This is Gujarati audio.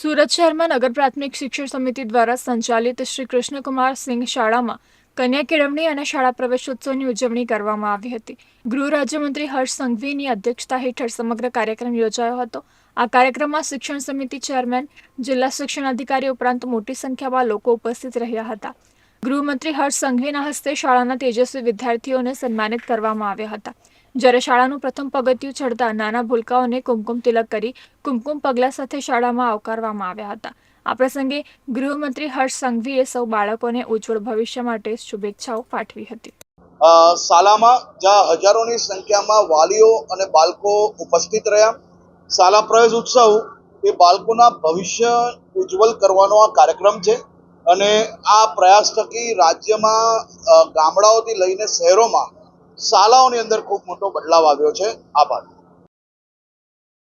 સુરત શહેરમાં નગર પ્રાથમિક શિક્ષણ સમિતિ દ્વારા સંચાલિત શ્રી કૃષ્ણકુમાર સિંહ શાળામાં કન્યા કેળવણી અને શાળા પ્રવેશોત્સવની ઉજવણી કરવામાં આવી હતી. ગૃહ રાજ્યમંત્રી હર્ષ સંઘવીની અધ્યક્ષતા હેઠળ સમગ્ર કાર્યક્રમ યોજાયો હતો. આ કાર્યક્રમમાં શિક્ષણ સમિતિ ચેરમેન, જિલ્લા શિક્ષણ અધિકારી ઉપરાંત મોટી સંખ્યામાં લોકો ઉપસ્થિત રહ્યા હતા. ગૃહમંત્રી હર્ષ સંઘવીના હસ્તે શાળાના તેજસ્વી વિદ્યાર્થીઓને સન્માનિત કરવામાં આવ્યા હતા. જ્યારે શાળાનું પ્રથમ પગથિયું ચડતા નાના ભૂલકાઓને કુમકુમ તિલક કરી કુમકુમ પગલા સાથે શાળામાં આવકારવામાં આવ્યા હતા. આ પ્રસંગે ગૃહમંત્રી હર્ષ સંઘવીએ સૌ બાળકોને ઉજ્જવળ ભવિષ્ય માટે શુભેચ્છાઓ પાઠવી હતી. શાળામાં જ્યાં હજારોની સંખ્યામાં વાલીઓ અને બાળકો ઉપસ્થિત રહ્યા, શાળા પ્રવેશ ઉત્સવ એ બાળકોના ભવિષ્ય ઉજ્જવલ કરવાનો આ કાર્યક્રમ છે. અને આ પ્રયાસ થકી રાજ્યમાં ગામડાઓથી લઈને શહેરોમાં શાળાઓની અંદર ખૂબ મોટો બદલાવ આવ્યો છે. આભાર.